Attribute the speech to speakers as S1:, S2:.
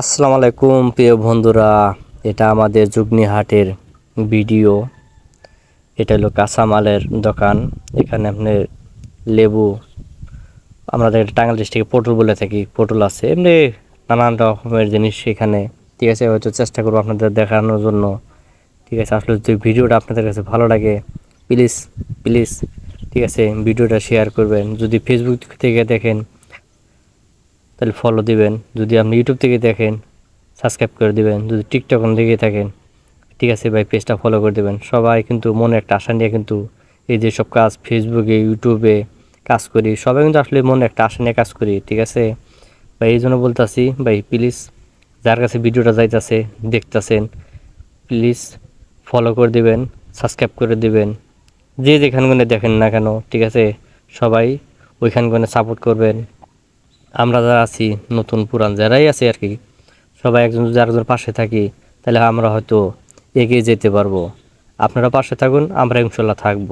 S1: আসসালামু আলাইকুম, প্রিয় বন্ধুরা। এটা আমাদের যুগনিহাটের ভিডিও। এটা হলো কাঁচামালের দোকান। এখানে আপনি লেবু আমাদের টাঙ্গাল ডিস্ট্রিক্টে পটল বলে থাকি, পটল আছে। এমনি নানান রকমের জিনিস এখানে। ঠিক আছে, হয়তো চেষ্টা করব আপনাদের দেখানোর জন্য। ঠিক আছে, আসলে যদি ভিডিওটা আপনাদের কাছে ভালো লাগে, প্লিজ প্লিজ, ঠিক আছে, ভিডিওটা শেয়ার করবেন। যদি ফেসবুক থেকে দেখেন তাহলে ফলো দিবেন। যদি আপনি ইউটিউব থেকে দেখেন সাবস্ক্রাইব করে দিবেন। যদি টিকটক থেকে থাকেন, ঠিক আছে ভাই পেজটা ফলো করে দেবেন। সবাই কিন্তু মনে একটা আশা নিয়ে কিন্তু এই যে সব কাজ ফেসবুকে ইউটিউবে কাজ করি। সবাই কিন্তু আসলে মনে একটা আশা নিয়ে কাজ করি, ঠিক আছে? ভাই, এই জন্য বলতেছি, ভাই প্লিজ যার কাছে ভিডিওটা যাইতেছে, দেখতেছেন প্লিজ ফলো করে দিবেন সাবস্ক্রাইব করে দিবেন। যে যেখানগুলো দেখেন না কেন, ঠিক আছে? সবাই ওইখানগুলো সাপোর্ট করবেন। আমরা যারা আছি, নতুন, পুরান, যারাই আছি আর কি, সবাই একজন যদি আরেকজন পাশে থাকি, তাহলে আমরা হয়তো এগিয়ে যেতে পারব। আপনারা পাশে থাকুন, আমরা ইনশাল্লাহ থাকব।